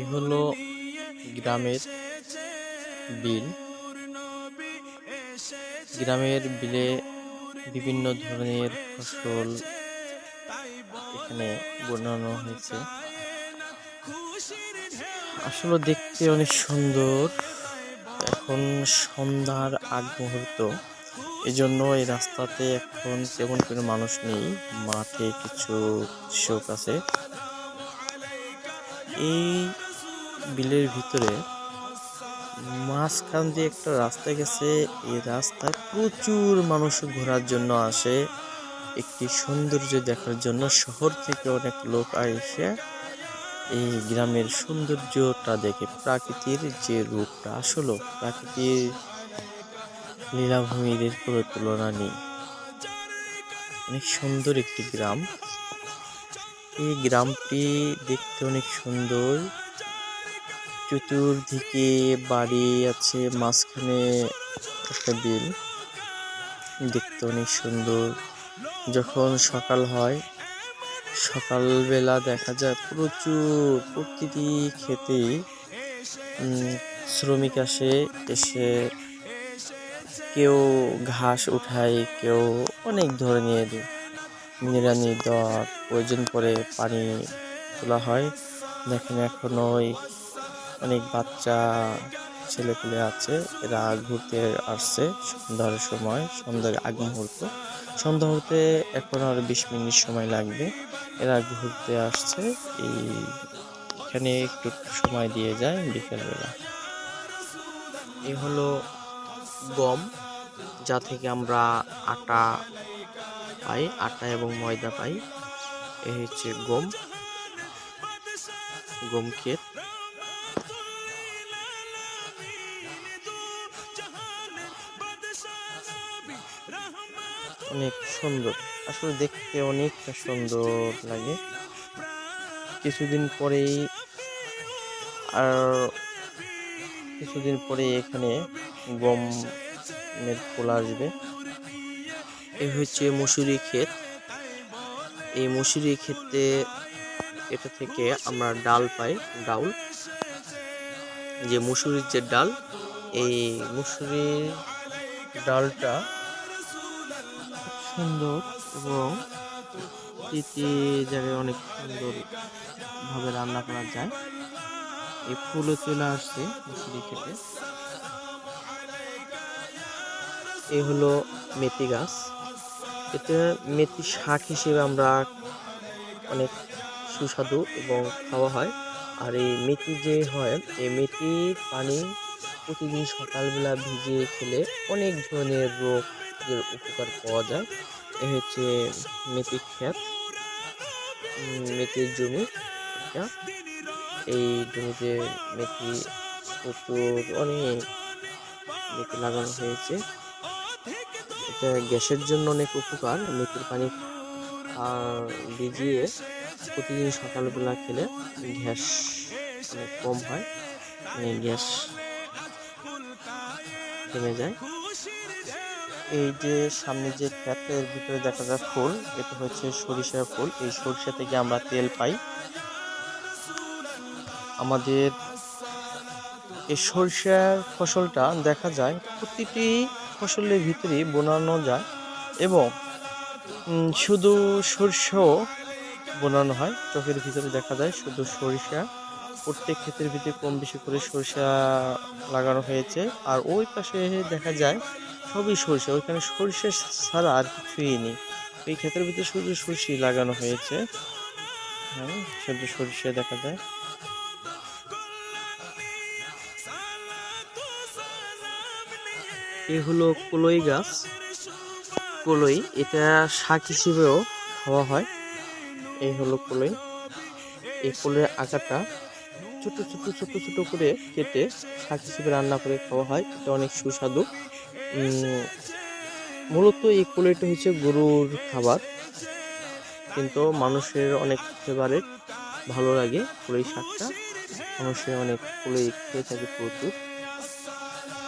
এ হলো গ্রামের বিল। গ্রামের বিলে বিভিন্ন ধরনের ফসল এখানে বসানো হয়েছে। আসলে দেখতে অনেক সুন্দর। এখন সন্ধ্যার আগ মুহূর্ত। এজন্য এই রাস্তাতে এখন তেমন কোনো মানুষ নেই। মাঠে কিছু কৃষক আছে। এই বিলের ভিতরে মাঝখান দিয়ে একটা রাস্তা গেছে। এই রাস্তায় প্রচুর মানুষ ঘোরার জন্য আসে। একটি সৌন্দর্য দেখার জন্য শহর থেকে অনেক লোক আসে। এই গ্রামের সৌন্দর্যটা দেখে প্রাকৃতির যে রূপটা, আসলো প্রাকৃতির লীলাভূমির কোনো তুলনা নেই। অনেক সুন্দর একটি গ্রাম। এই গ্রামটি দেখতে অনেক সুন্দর। চতুর্দিকে বাড়ি আছে, মাঝখানে একটা বিল। দেখতে অনেক সুন্দর। যখন সকাল হয়, সকালবেলা দেখা যায় প্রচুর প্রতিটি খেতেই শ্রমিক আসে, এসে কেউ ঘাস উঠায়, কেউ অনেক ধরনের নিড়ানি দেওয়ার প্রয়োজন পড়ে পানি তোলা হয়। দেখেন এখনও ওই অনেক বাচ্চা, ছেলেপুলে আছে, এরা ঘুরতে আসছে সন্ধ্যার সময়, সন্ধ্যার আগ মুহূর্ত। সন্ধ্যা হতে এখন আর বিশ মিনিট সময় লাগবে। এরা ঘুরতে আসছে, এই এখানে একটু সময় দিয়ে যায় বিকেলবেলা। এ হলো গম, যা থেকে আমরা আটা পাই, আটা এবং ময়দা পাই, এ হচ্ছে গম গম ক্ষেত। অনেক সুন্দর। আসলে দেখতে অনেকটা সুন্দর লাগে। কিছুদিন পরেই আর কিছুদিন পরে এখানে গমের ফুল আসবে। এই হচ্ছে মুসুরি ক্ষেত। এই মুসুরি ক্ষেতে এটা থেকে আমরা ডাল পাই, ডাউল। যে মুসুরির যে ডাল, এই মুসুরির ডালটা সুন্দর এবং প্রতিটি জায়গায় অনেক সুন্দরভাবে রান্না করা যায়। এই ফুলও চলে আসছে মুসুরি খেতে এই হলো মেথি গাছ। এটা মেথি শাক হিসেবে আমরা অনেক সুস্বাদু এবং খাওয়া হয়। আর এই মেথি যে হয়, এই মেথির পানি প্রতিদিন সকালবেলা ভিজিয়ে খেলে অনেক ধরনের রোগের উপকার পাওয়া যায়। এ হচ্ছে মেথি ক্ষেত। মেথির জমি। এটা, এই জমিতে মেথি প্রচুর অনেক মেথি লাগানো হয়েছে। এটা গ্যাসের জন্য অনেক উপকার মেথির পানি ভিজিয়ে প্রতিদিন সকালবেলা খেলে গ্যাস অনেক কম হয় মানে গ্যাস কমে যায়। এই যে সামনে যে ফ্যাটের ভিতরে দেখা যায় ফুল, এটা হচ্ছে সরিষার ফুল। এই সরিষা থেকে আমরা তেল পাই। আমাদের এই সরিষার ফসলটা দেখা যায় প্রতিটি ফসলের ভিতরে বোনানো যায় এবং শুধু সরষেও বোনানো হয়। চোখের ভিতরে দেখা যায় শুধু সরিষা। প্রত্যেক ক্ষেতের ভিতরে কম বেশি করে সরিষা লাগানো হয়েছে। আর ওই পাশে দেখা যায় সবই সরিষা। ওইখানে সরিষা ছাড়া আর কিছুই নেই। এই ক্ষেতের ভিতরে শুধু সরষে লাগানো হয়েছে। হ্যাঁ শুধু সরিষা দেখা যায়। এ হলো কলই গাছ। কলই, এটা শাক হিসেবেও খাওয়া হয়। এই হলো কলই। এই কলের আকারটা ছোট ছোট ছোট ছোট করে কেটে শাক হিসেবে রান্না করে খাওয়া হয়। এটা অনেক সুস্বাদু। মূলত এই কলইটা হচ্ছে গরুর খাবার। কিন্তু মানুষের অনেক ফেভারেট, ভালো লাগে কলই শাকটা। মানুষের অনেক কলই খেয়ে থাকে প্রচুর।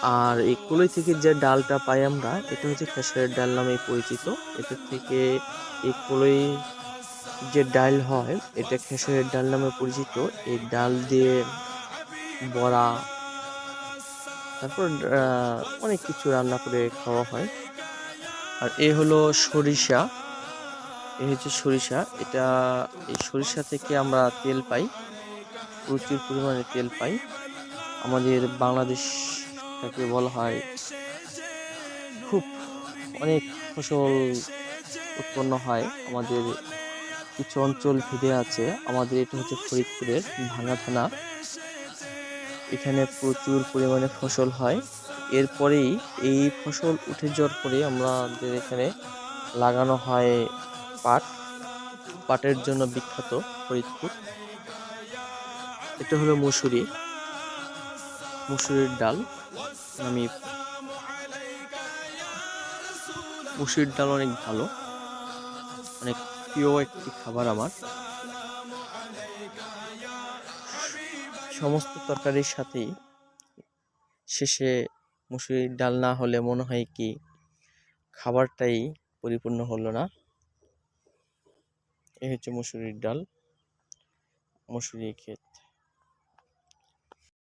আর এই কলই থেকে যে ডালটা পাই আমরা, এটা হচ্ছে খেসারের ডাল নামে পরিচিত। এটা থেকে এই কলই যে ডাল হয়, এটা খেসারের ডাল নামে পরিচিত। এই ডাল দিয়ে বড়া, তারপর অনেক কিছু রান্না করে খাওয়া হয়। আর এ হলো সরিষা। এ হচ্ছে সরিষা। এটা, এই সরিষা থেকে আমরা তেল পাই। প্রচুর পরিমাণে তেল পাই। আমাদের বাংলাদেশটাকে বলা হয় খুব অনেক ফসল উৎপন্ন হয়। আমাদের কিছু অঞ্চল ভেদে আছে। আমাদের এটা হচ্ছে ফরিদপুরের ভাঙা থানা। এখানে প্রচুর পরিমাণে ফসল হয়। এরপরেই এই ফসল উঠে যাওয়ার পরে আমাদের এখানে লাগানো হয় পাট। পাটের জন্য বিখ্যাত ফরিদপুর। এটা হলো মুসুরি। মুসুরির ডাল। আমি মুসুরির ডাল অনেক ভালো। অনেক প্রিয় একটি খাবার আমার। সমস্ত তরকারির সাথেই শেষে মুসুরির ডাল না হলে মনে হয় কি খাবারটাই পরিপূর্ণ হলো না। এই হচ্ছে মুসুরির ডাল। মুসুরি ক্ষেত।